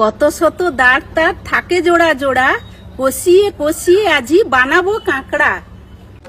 কত শত দাঁড় তার থাকে জোড়া জোড়া, কষিয়ে কষিয়ে আজই বানাবো কাঁকড়া।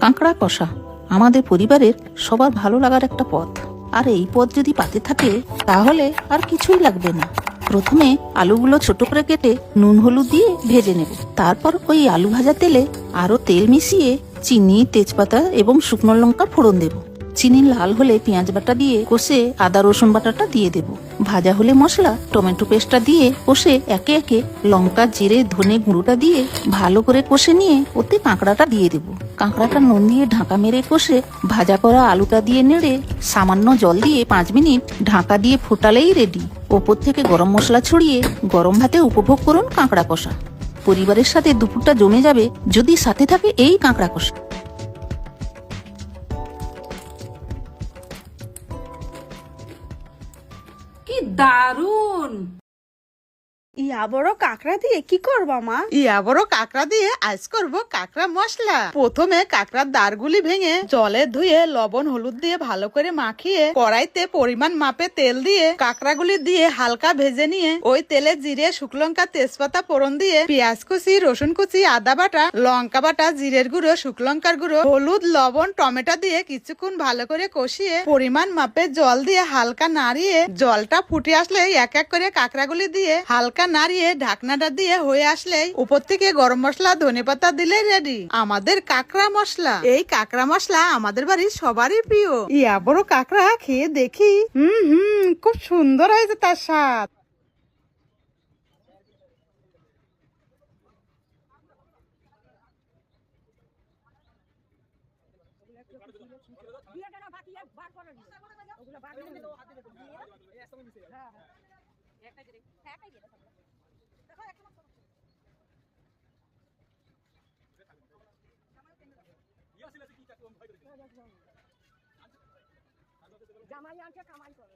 কাঁকড়া কষা আমাদের পরিবারের সবার ভালো লাগার একটা পথ। আর এই পথ যদি পাতে থাকে, তাহলে আর কিছুই লাগবে না। প্রথমে আলুগুলো ছোট করে কেটে নুন হলুদ দিয়ে ভেজে নেব। তারপর ওই আলু ভাজা তেলে আরও তেল মিশিয়ে চিনি, তেজপাতা এবং শুকনো লঙ্কা ফোড়ন দেব। চিনি লাল হলে পেঁয়াজ বাটা দিয়ে কষে আদা রসুন বাটাটা দিয়ে দেব। ভাজা হলে মশলা, টমেটো পেস্টটা দিয়ে কষে একে একে লঙ্কা, জিরে, ধনে গুঁড়োটা দিয়ে ভালো করে কষে নিয়ে ওতে কাঁকড়াটা দিয়ে দেব। কাঁকড়াটা নুন দিয়ে ঢাকা মেরে কষে ভাজা করা আলুটা দিয়ে নেড়ে সামান্য জল দিয়ে পাঁচ মিনিট ঢাকা দিয়ে ফোটালেই রেডি ওপর থেকে গরম মশলা ছড়িয়ে গরম ভাতে উপভোগ করুন কাঁকড়া কষা। পরিবারের সাথে দুপুরটা জমে যাবে যদি সাথে থাকে এই কাঁকড়া কষা। কি দারুণ! ইয়া বড় কাঁকড়া দিয়ে কি করবা, মা? ইয়া বড় কাঁকড়া দিয়ে আজ করব কাঁকড়া মশলা। প্রথমে কাঁকড়ার দাঁড়গুলি ভেঙে জলে ধুয়ে লবণ, হলুদ দিয়ে ভালো করে মাখিয়ে কড়াইতে পরিমাণ মাপে তেল দিয়ে কাঁকড়াগুলি দিয়ে হালকা ভেজে নিয়ে ওই তেলে জিরে, শুকলঙ্কা, তেজপাতা, ফোড়ন দিয়ে পেঁয়াজ কুচি, রসুন কুচি, আদা বাটা, লঙ্কা বাটা, জিরের গুঁড়ো, শুকলঙ্কার গুঁড়ো, হলুদ, লবণ, টমেটো দিয়ে কিছুক্ষণ ভালো করে কষিয়ে পরিমাণ মাপে জল দিয়ে হালকা নাড়িয়ে জলটা ফুটে আসলে এক এক করে কাঁকড়াগুলি দিয়ে হালকা নাড়িয়ে ঢাকনাটা দিয়ে হয়ে আসলেই উপর থেকে গরম মশলা, ধনে পাতা দিলে রেডি আমাদের কাঁকড়া মশলা। এই কাঁকড়া মশলা আমাদের বাড়ির সবারই প্রিয়। ইয়া বড় কাঁকড়া খেয়ে দেখি। হুম হুম, খুব সুন্দর হয়েছে তার স্বাদ। জামাই আনছে কামাই করে।